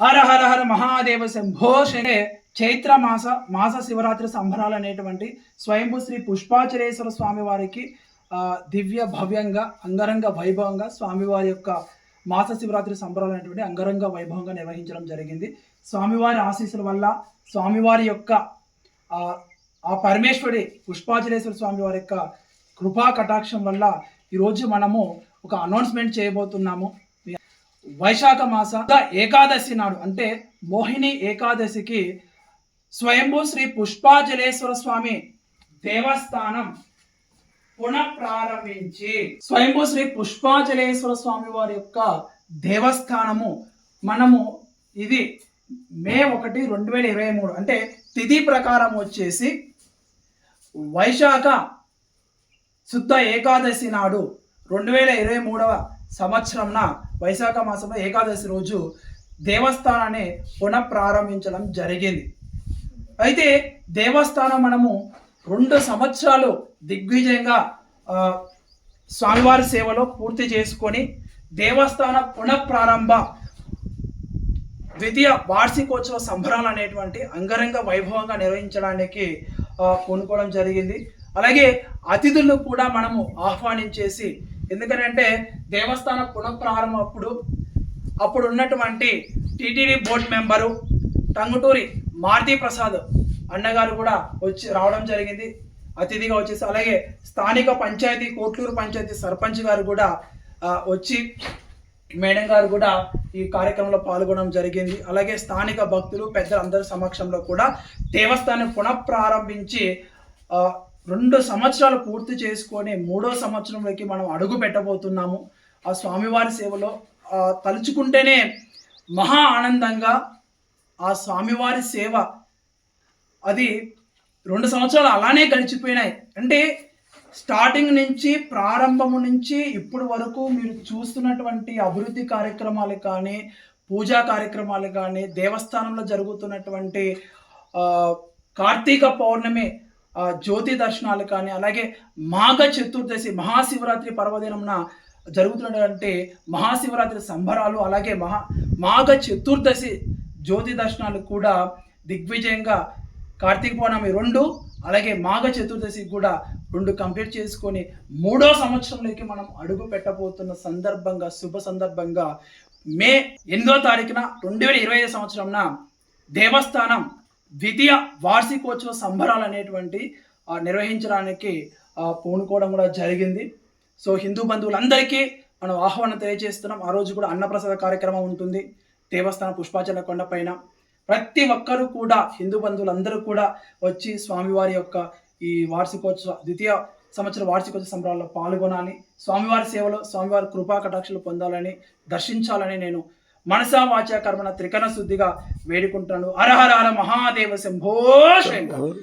హర హర హర మహాదేవ శంభో శనే. చైత్ర మాస మాస శివరాత్రి సంబరాలు అనేటువంటి స్వయంభూ శ్రీ పుష్పాచరేశ్వర స్వామి వారికి దివ్య భవ్యంగా అంగరంగ వైభవంగా స్వామివారి యొక్క మాస శివరాత్రి సంబరాలు అనేటువంటి అంగరంగ వైభవంగా నిర్వహించడం జరిగింది. స్వామివారి ఆశీస్సుల వల్ల స్వామివారి యొక్క ఆ, ఆ పరమేశ్వరి పుష్పాచలేశ్వర స్వామి వారి యొక్క కృపా కటాక్షం వల్ల ఈరోజు మనము ఒక అనౌన్స్మెంట్ చేయబోతున్నాము. వైశాఖ మాస ఏకాదశి నాడు అంటే మోహిని ఏకాదశికి స్వయంభూ శ్రీ పుష్పాజలేశ్వర స్వామి దేవస్థానం పునఃప్రారంభించి స్వయంభూ శ్రీ పుష్పాజలేశ్వర స్వామి వారి యొక్క దేవస్థానము మనము ఇది మే ఒకటి రెండు వేల ఇరవై మూడు అంటే తిథి ప్రకారం వచ్చేసి వైశాఖ శుద్ధ ఏకాదశి నాడు రెండు వేల ఇరవై మూడవ సంవత్సరంన వైశాఖ మాసంలో ఏకాదశి రోజు దేవస్థానాన్ని పునఃప్రారంభించడం జరిగింది. అయితే దేవస్థానం మనము రెండు సంవత్సరాలు దిగ్విజయంగా స్వామివారి సేవలో పూర్తి చేసుకొని దేవస్థాన పునఃప్రారంభ ద్వితీయ వార్షికోత్సవ సంబరాలు అనేటువంటి అంగరంగ వైభవంగా నిర్వహించడానికి కొనుక్కోవడం జరిగింది. అలాగే అతిథులను కూడా మనము ఆహ్వానించేసి ఎందుకంటే దేవస్థాన పునఃప్రారంభం అప్పుడు అప్పుడు ఉన్నటువంటి TTD board member Tanguturi Maruthi Prasad అన్నగారు కూడా వచ్చి రావడం జరిగింది. అతిథిగా వచ్చేసి అలాగే స్థానిక పంచాయతీ కోట్లూరు పంచాయతీ సర్పంచ్ గారు కూడా వచ్చి మేడం గారు కూడా ఈ కార్యక్రమంలో పాల్గొనడం జరిగింది. అలాగే స్థానిక భక్తులు పెద్దలందరి సమక్షంలో కూడా దేవస్థానం పునఃప్రారంభించి రెండు సంవత్సరాలు పూర్తి చేసుకొని మూడో సంవత్సరంలోకి మనం అడుగు పెట్టబోతున్నాము. ఆ స్వామివారి సేవలో తలుచుకుంటేనే మహా ఆనందంగా ఆ స్వామివారి సేవ అది రెండు సంవత్సరాలు అలానే గడిచిపోయినాయి. అంటే స్టార్టింగ్ నుంచి ప్రారంభము నుంచి ఇప్పటి వరకు మీరు చూస్తున్నటువంటి అభివృద్ధి కార్యక్రమాలు కానీ పూజా కార్యక్రమాలు కానీ దేవస్థానంలో జరుగుతున్నటువంటి కార్తీక పౌర్ణమి జ్యోతి దర్శనాలు కానీ అలాగే మాఘ చతుర్దశి మహాశివరాత్రి పర్వదినంన జరుగుతున్నటువంటి మహాశివరాత్రి సంబరాలు అలాగే మహా మాఘ చతుర్దశి జ్యోతి దర్శనాలు కూడా దిగ్విజయంగా కార్తీక పౌర్ణమి రెండు అలాగే మాఘ చతుర్దశి కూడా రెండు కంప్లీట్ చేసుకొని మూడో సంవత్సరంలోకి మనం అడుగు పెట్టబోతున్న సందర్భంగా శుభ సందర్భంగా మే ఎనిమిదో తారీఖున రెండు వేల ఇరవై ఐదు సంవత్సరంన దేవస్థానం ద్వితీయ వార్షికోత్సవ సంబరాలు అనేటువంటి నిర్వహించడానికి పూనుకోవడం కూడా జరిగింది. సో హిందూ బంధువులందరికీ మనం ఆహ్వానం తెలియజేస్తున్నాం. ఆ రోజు కూడా అన్నప్రసాద కార్యక్రమం ఉంటుంది. దేవస్థానం పుష్పాచల కొండపైన ప్రతి ఒక్కరూ కూడా హిందూ బంధువులందరూ కూడా వచ్చి స్వామివారి యొక్క ఈ వార్షికోత్సవ ద్వితీయ సంవత్సర వార్షికోత్సవ సంబరాల్లో పాల్గొనాలి. స్వామివారి సేవలో స్వామివారి కృపా కటాక్షలు పొందాలని దర్శించాలని నేను మనసా వాచ కర్మణ త్రికరణ శుద్ధిగా వేడుకుంటాను. అరహరాల హర మహాదేవ శంభో శంకర్.